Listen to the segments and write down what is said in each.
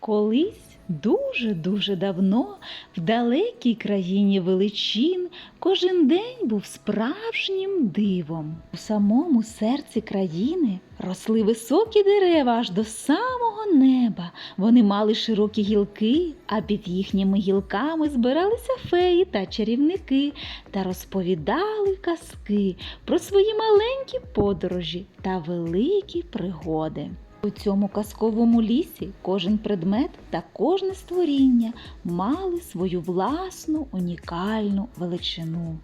Колись дуже-дуже давно в далекій країні величин кожен день був справжнім дивом. У самому серці країни росли високі дерева аж до самого неба. Вони мали широкі гілки, а під їхніми гілками збиралися феї та чарівники та розповідали казки про свої маленькі подорожі та великі пригоди. У цьому казковому лісі кожен предмет та кожне створіння мали свою власну унікальну величину.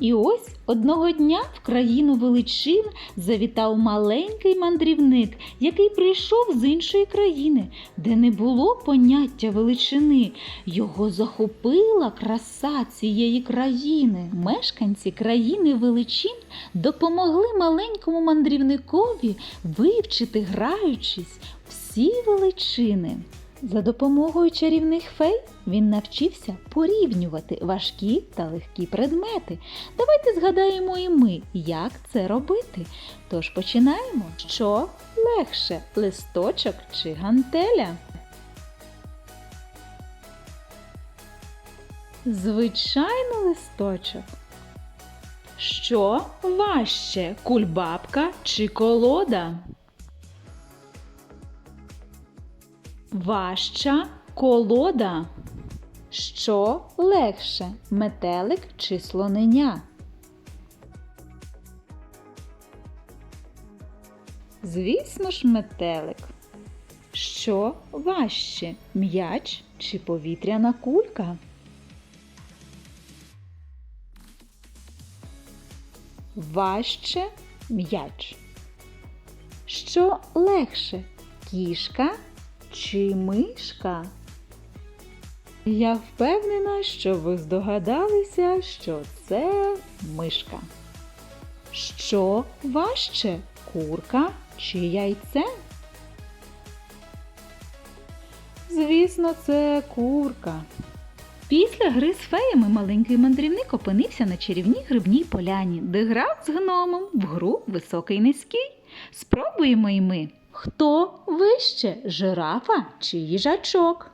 І ось одного дня в країну величин завітав маленький мандрівник, який прийшов з іншої країни, де не було поняття величини. Його захопила краса цієї країни. Мешканці країни величин допомогли маленькому мандрівникові вивчити, граючись, всі величини. За допомогою чарівних фей він навчився порівнювати важкі та легкі предмети. Давайте згадаємо і ми, як це робити. Тож починаємо. Що легше листочок чи гантеля? Звичайно, листочок. Що важче кульбабка чи колода? Важча колода. Що легше метелик чи слоненя? Звісно ж, метелик. Що важче м'яч чи повітряна кулька? Важче м'яч. Що легше кішка чи мишка? Я впевнена, що ви здогадалися, що це мишка. Що важче курка чи яйце? Звісно, це курка. Після гри з феями маленький мандрівник опинився на чарівній грибній поляні, де грав з гномом в гру високий низький. Спробуємо й ми. Хто вище жирафа чи їжачок?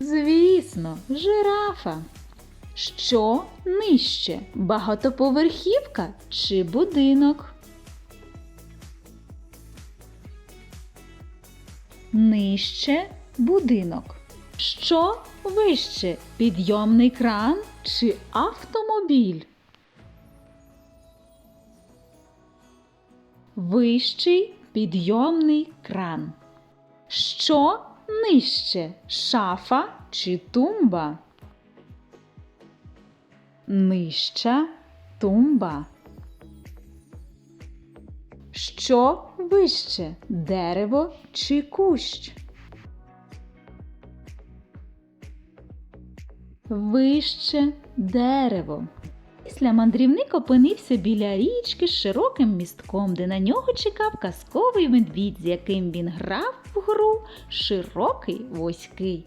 Звісно, жирафа. Що нижче? Багатоповерхівка чи будинок? Нижче будинок. Що вище? Підйомний кран чи автомобіль? Вищий підйомний кран. Що нижче? Шафа чи тумба? Нижча тумба. Що вище? Дерево чи кущ? Вище дерево. Після мандрівник опинився біля річки з широким містком, де на нього чекав казковий медвідь, з яким він грав в гру широкий вузький.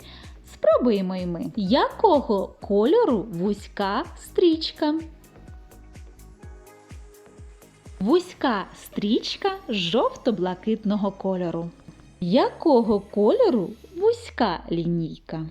Спробуємо й ми. Якого кольору вузька стрічка? Вузька стрічка жовто-блакитного кольору. Якого кольору вузька лінійка?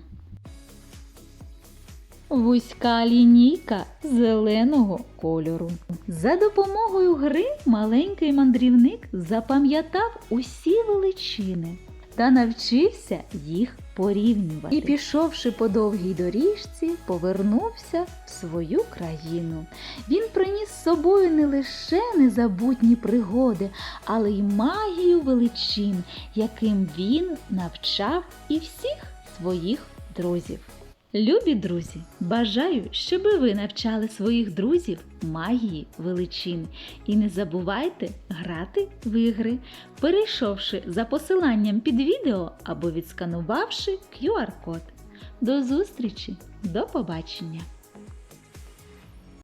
Вузька лінійка зеленого кольору. За допомогою гри маленький мандрівник запам'ятав усі величини та навчився їх порівнювати. І, пішовши по довгій доріжці, повернувся в свою країну. Він приніс з собою не лише незабутні пригоди, але й магію величин, яким він навчав і всіх своїх друзів. Любі друзі, бажаю, щоб ви навчали своїх друзів магії величин. І не забувайте грати в ігри, перейшовши за посиланням під відео або відсканувавши QR-код. До зустрічі, до побачення!